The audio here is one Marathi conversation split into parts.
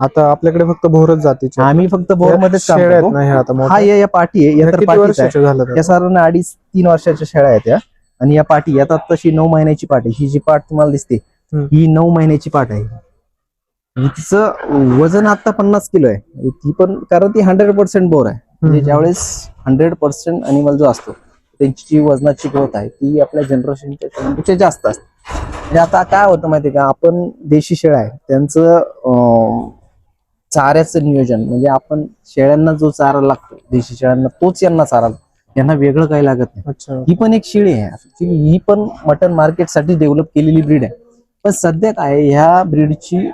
आता आपल्याकडे फक्त भोरच जातीचे आम्ही फक्त बोर मध्येच काम शेळ्या आहेत करतो. ना ह्या आता हा मोठ्या? या या पाठी आहे. या ह्या तर किती पाठीच आहे. वर्षाच्या झाल्या या साधारण अडीच तीन वर्षाच्या शेळ्या आहेत या. आणि या पाठी आता तशी नऊ महिन्याची पाठ आहे. ही जी पाठ तुम्हाला दिसते हम्म. ही नऊ महिन्याची पाठ आहे. आणि तिचं वजन आता पन्नास किलो आहे. ती पण कारण ती हंड्रेड पर्सेंट बोर आहे. म्हणजे हम्म. ज्यावेळेस हंड्रेड पर्सेंट अॅनिमल जो असतो त्यांची जी वजनाची ग्रोथ आहे ती आपल्या जनरेशनच्या पेक्षा जास्त असते. म्हणजे आता काय होतं माहितीये का? आपण देशी शेळ्या आहे. त्यांचं अं, चाऱ्याचं नियोजन म्हणजे आपण शेळ्यांना जो चारा लागतो देशी शेळ्यांना तोच यांना चारा लागतो. यांना वेगळं काही लागत नाही. अच्छा. ही पण एक शेळी आहे. ही पण मटन मार्केटसाठी डेव्हलप केलेली ब्रीड आहे. पण सध्या काय आहे, ह्या ब्रीडची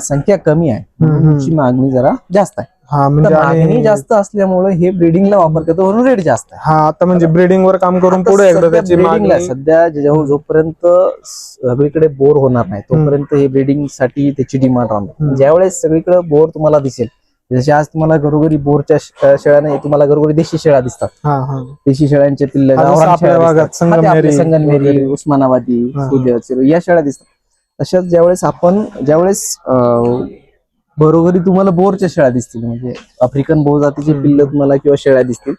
संख्या कमी आहे. मागणी जरा जास्त आहे. हा म्हणजे मागणी जास्त असल्यामुळे हे ब्रीडिंगला वापर करतो म्हणून रेट जास्त आहे हा आता म्हणजे ब्रीडिंग वर काम करून आता पुढे एकदा सध्या त्याची breeding ला मागणी सध्या जेव्हा जोपर्यंत सगळीकडे बोर होणार नाही तोपर्यंत हे ब्रीडिंगसाठी त्याची डिमांड हम्म. राहणार ज्यावेळेस सगळीकडे बोर तुम्हाला दिसेल जसे आज तुम्हाला घरोघरी बोरच्या श- शेळ्या नाही तुम्हाला घरोघरी देशी शेळ्या दिसतात हा हा देशी शेळ्यांचे पिल्ल हा, जसं गावरान आपल्या शेळ्या भागात दिसतात. हा, ते आपले संगमनेरी संगमनेरी वगैरे. उस्मानाबादी हा. या शेळ्या दिसतात तशाच ज्यावेळेस आपण ज्यावेळेस अं, घरोघरी तुम्हाला बोरच्या शेळ्या दिसतील म्हणजे आफ्रिकन बोर जातीचे. पिल्ल तुम्हाला किंवा शेळ्या दिसतील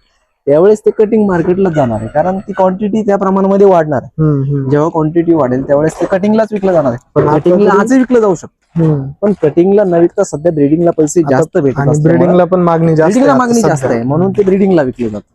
त्यावेळेस ते कटिंग मार्केटला जाणार आहे कारण ती क्वांटिटी त्या प्रमाणामध्ये वाढणार आहे. जेव्हा क्वांटिटी वाढेल त्यावेळेस ते कटिंगलाच विकलं जाणार आहे पण कटिंगला आजही विकलं जाऊ शकतं. पण कटिंगला न विकता सध्या ब्रिडिंगला पैसे जास्त भेटत आणि असल्यामुळे ब्रीडिंगला पण मागणी जास्त ब्रिडिंगला मागणी जास्त. आहे म्हणून ते ब्रिडिंगला विकले जातात